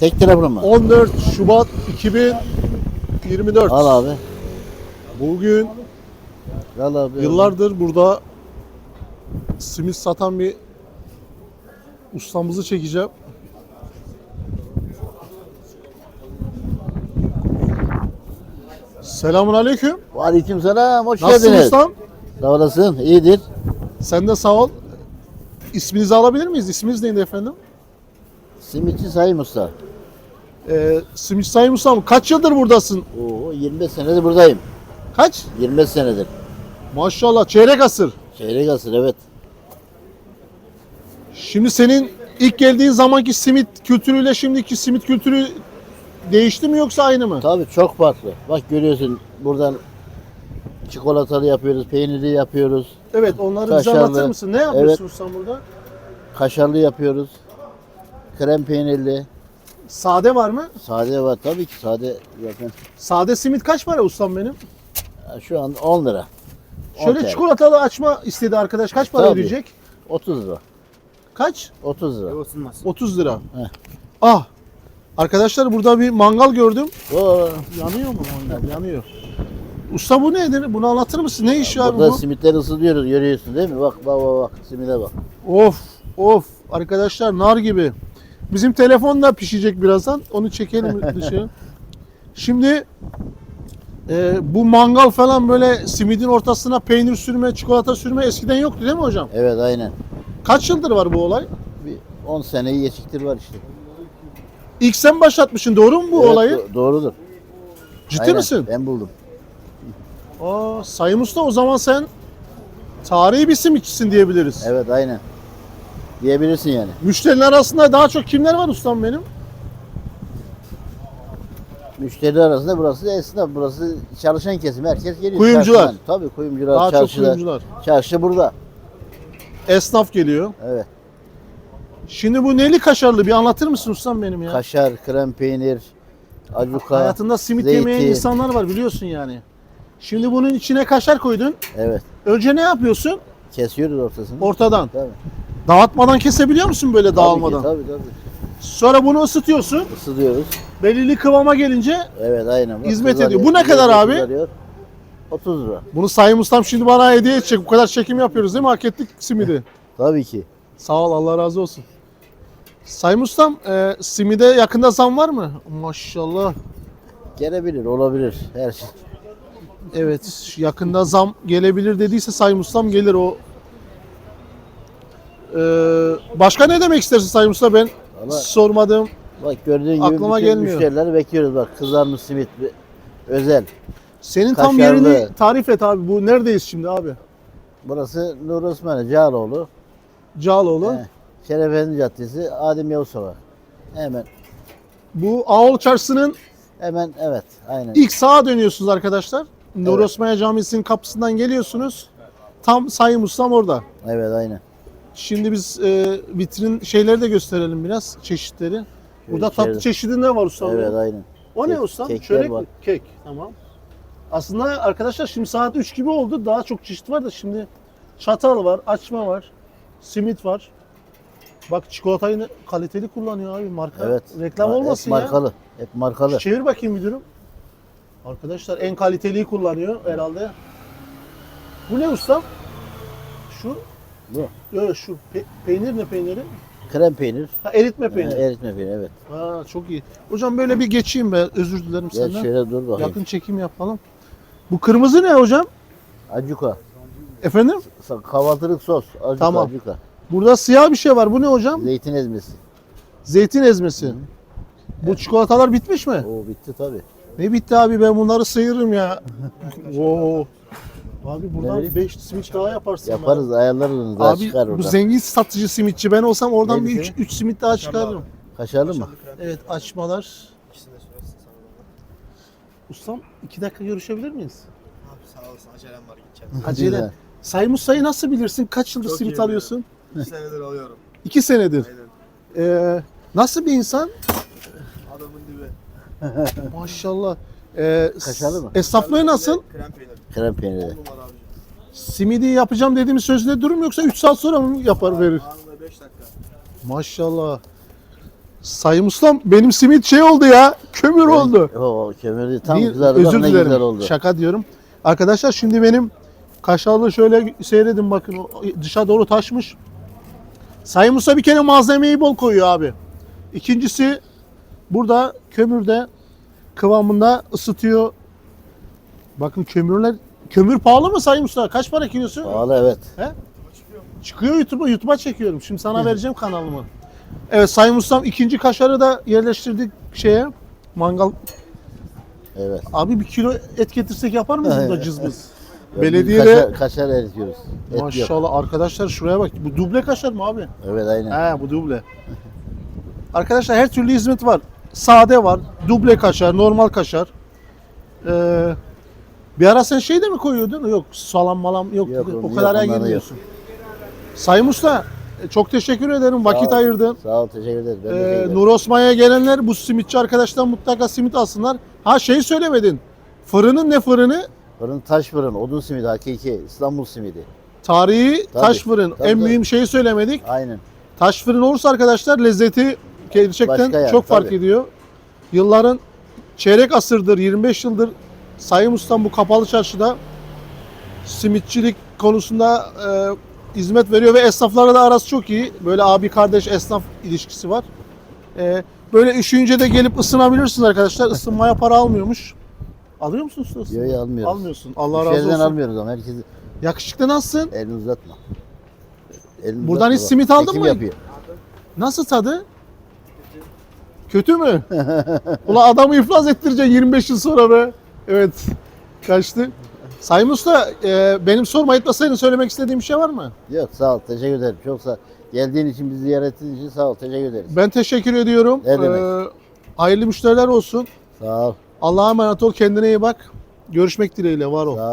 Tek taraflı mı? 14 Şubat 2024. Al abi. Bugün Al abi. yıllardır burada simit satan bir ustamızı çekeceğim. Selamun aleyküm. Aleyküm selam. Hoş Nasılsın geldiniz. ustam? Sağ olasın. İyidir. Sen de sağ ol. İsminizi alabilir miyiz? İsminiz neydi efendim? Simitçi Sayın Usta. Ee, Simit Sayın Ustam kaç yıldır buradasın? Oo 25 senedir buradayım. Kaç? 25 senedir. Maşallah çeyrek asır. Çeyrek asır evet. Şimdi senin ilk geldiğin zamanki simit kültürüyle şimdiki simit kültürü değişti mi yoksa aynı mı? Tabii çok farklı. Bak görüyorsun buradan çikolatalı yapıyoruz, peynirli yapıyoruz, Evet onları bize Kaşarlı. anlatır mısın? Ne yapıyorsun sen burada? kaşarlı yapıyoruz. Krem peynirli. Sade var mı? Sade var tabii ki sade zaten. Sade simit kaç para ustam benim? Şu an 10 lira. 10 Şöyle TL. çikolatalı açma istedi arkadaş. Kaç para Tabii. ödeyecek? 30 lira. Kaç? 30 lira. 30 lira. Heh. Ah! Arkadaşlar burada bir mangal gördüm. Oo, Yanıyor mu mangal? Yanıyor. Usta bu nedir? Bunu anlatır mısın? Ne iş abi burada bu? simitleri ısıtıyoruz görüyorsun değil mi? Bak bak bak bak simide bak. Of of arkadaşlar nar gibi. Bizim telefon da pişecek birazdan. Onu çekelim dışarı. Şimdi e, bu mangal falan böyle simidin ortasına peynir sürme, çikolata sürme eskiden yoktu değil mi hocam? Evet aynen. Kaç yıldır var bu olay? Bir 10 seneyi geçiktir var işte. İlk sen başlatmışsın doğru mu bu Evet, olayı? do- doğrudur. Ciddi Aynen, misin? Ben buldum. Aa, Sayın Usta o zaman sen tarihi bir simitçisin diyebiliriz. Evet aynen. Diyebilirsin yani. Müşteriler arasında daha çok kimler var ustam benim? Müşteri arasında burası esnaf, burası çalışan kesim. Herkes geliyor. Kuyumcular. çarşıdan. Tabii kuyumcular, Daha çok çarşıda. kuyumcular. Çarşı burada. Esnaf geliyor. Evet. Şimdi bu neli kaşarlı bir anlatır mısın ustam benim ya? Kaşar, krem peynir, acuka. Hayatında simit zeytin. yemeyen insanlar var biliyorsun yani. Şimdi bunun içine kaşar koydun. Evet. Önce ne yapıyorsun? Kesiyoruz ortasını. Ortadan. Tabii. Dağıtmadan kesebiliyor musun böyle Tabii dağılmadan? ki, tabii tabii. Sonra bunu ısıtıyorsun. Isıtıyoruz. Belirli kıvama gelince Evet aynen. Bak, Hizmet kızarıyor, ediyor. Bu ne kadar abi? kızarıyor. 30 lira. bunu Sayın Ustam şimdi bana hediye edecek. Bu kadar çekim yapıyoruz değil mi? Hak ettik simidi. Tabii ki. Sağ ol Allah razı olsun. Sayın Ustam e, simide yakında zam var mı? Maşallah. Gelebilir, olabilir. Her şey. Evet yakında zam gelebilir dediyse Sayın Ustam gelir o. Ee, başka ne demek istersin Sayın Usta ben Vallahi- sormadım. Bak gördüğün gibi Aklıma bütün gelmiyor. müşterileri bekliyoruz. Bak kızarmış simit bir- özel. Senin tam Kaşarlı. yerini tarif et abi. Bu neredeyiz şimdi abi? Burası Nur Osmanlı Cağaloğlu. Cağaloğlu. He. Şerefendi Caddesi, Adem Yavuz Sokak. Hemen, Bu Ağol Çarşısı'nın hemen evet, aynen. ilk sağa dönüyorsunuz arkadaşlar. Nur Evet. Osmaniye Camisi'nin kapısından geliyorsunuz. Tam Sayın Ustam orada. Evet, aynen. Şimdi biz e, vitrin şeyleri de gösterelim biraz çeşitleri. Burada tatlı içeride. çeşidi ne var ustam? Evet, aynen. O ne Kek- ustam? kekler Çörek var. mi? Kek. Tamam. Aslında arkadaşlar şimdi saat 3 gibi oldu. Daha çok çeşit var da şimdi çatal var, açma var, simit var. Bak çikolatayı ne- kaliteli kullanıyor abi marka. Evet. Reklam Ma- olmasın hep markalı. Hep markalı. ya. Çevir bakayım müdürüm. Arkadaşlar en kaliteliyi kullanıyor herhalde. Bu ne ustam? Şu. Bu. Yok şu pe- peynir ne peyniri? Krem peynir. Ha, eritme peyniri. eritme peynir, evet. Ha, çok iyi. Hocam böyle bir geçeyim be. Özür dilerim Gel senden. şöyle dur bakayım. Yakın çekim yapalım. Bu kırmızı ne hocam? Acuka. Efendim? Sa- Kahvaltılık sos. Acuka, Tamam. acuka. Burada siyah bir şey var. Bu ne hocam? Zeytin ezmesi. Zeytin ezmesi. Bu çikolatalar bitmiş mi? Oo bitti tabii. Ne bitti abi ben bunları sıyırırım ya. Oo. Abi buradan Ne 5 simit daha yaparsın. Yaparız, ayarlarız onu. be. Daha Abi çıkar bu oradan. zengin satıcı simitçi. Ben olsam oradan bir Neydi 3 simit daha çıkarırım. Kaşarlı mı? Evet açmalar. Ustam 2 dakika görüşebilir miyiz? Abi sağ olasın acelem var gideceğim. Acele. Güzel. Sayın Usta'yı nasıl bilirsin? Kaç yıldır Çok simit iyi alıyorsun? İki senedir alıyorum. 2 senedir. Aynen. Ee, nasıl bir insan? Adamın dibi. Maşallah. Ee, Kaşarlı mı? Esnaflığı nasıl? Krem peynir. Krem peyniri. Simidi yapacağım dediğimiz sözde durum yoksa 3 saat sonra mı yapar verir? Anında 5 dakika. Maşallah. Sayın Ustam benim simit şey oldu ya. Kömür oldu. O kömürü tam Bir- güzel. özür ne dilerim. güzel oldu. Şaka diyorum. Arkadaşlar şimdi benim kaşarlı şöyle seyredin bakın o dışa doğru taşmış. Sayın Musa bir kere malzemeyi bol koyuyor abi. İkincisi burada kömürde kıvamında ısıtıyor. Bakın kömürler kömür pahalı mı Sayın Musa? Kaç para kilosu? Pahalı evet. He? Çıkıyor YouTube'a, YouTube'a çekiyorum. Şimdi sana vereceğim kanalımı. Evet Sayın Ustam ikinci kaşarı da yerleştirdik şeye. Mangal. Evet. Abi bir kilo et getirsek yapar mıyız burada cızbız? Biz Belediyede kaşar, kaşar eritiyoruz. Et yok. maşallah arkadaşlar şuraya bak. Bu duble kaşar mı abi? Evet aynen. He bu duble. Arkadaşlar her türlü hizmet var. Sade var, duble kaşar, normal kaşar. Ee, bir ara sen şey de mi koyuyordun? Yok salam malam yok. Yok, o yok, kadar onları girmiyorsun. Sayın Usta e, çok teşekkür ederim. Vakit ol. ayırdın. Sağ ol teşekkür ederiz. Ben de Ee, teşekkür ederim. Nur Osman'a gelenler bu simitçi arkadaşlar mutlaka simit alsınlar. Ha şey söylemedin. Fırının ne fırını? Fırın taş fırın, odun simidi hakiki, İstanbul simidi. Tarihi taş fırın. tabii, en tabii. mühim şeyi söylemedik. Aynen. Taş fırın olursa arkadaşlar lezzeti gerçekten Başka yani, çok fark tabii. ediyor. Yılların çeyrek asırdır, 25 yıldır Sayın Ustam bu kapalı çarşıda simitçilik konusunda e, hizmet veriyor ve esnaflarla da arası çok iyi. Böyle abi kardeş esnaf ilişkisi var. E, böyle üşüyünce de gelip ısınabilirsiniz arkadaşlar. Isınmaya para almıyormuş. Alıyor musun usta? Yok yok almıyoruz. Almıyorsun. Allah razı olsun. almıyoruz ama herkesi Yakışıklı nasılsın? elini uzatma. Elini Buradan hiç uzatma. simit aldın Çekim mı? yapıyor. Nasıl tadı? Kötü mü? Ulan adamı iflas ettireceksin 25 yıl sonra be. Evet. Kaçtı. Sayın Usta, e, benim sormayıp da senin söylemek istediğin bir şey var mı? Yok sağ ol teşekkür ederim. Çok sağ Geldiğin için bizi ziyaret ettiğin için sağ ol teşekkür ederiz. Ben teşekkür ediyorum. Ne demek. E, hayırlı müşteriler olsun. Sağ ol. Allah'a emanet ol. Kendine iyi bak. Görüşmek dileğiyle. Var ol. Sağ ol.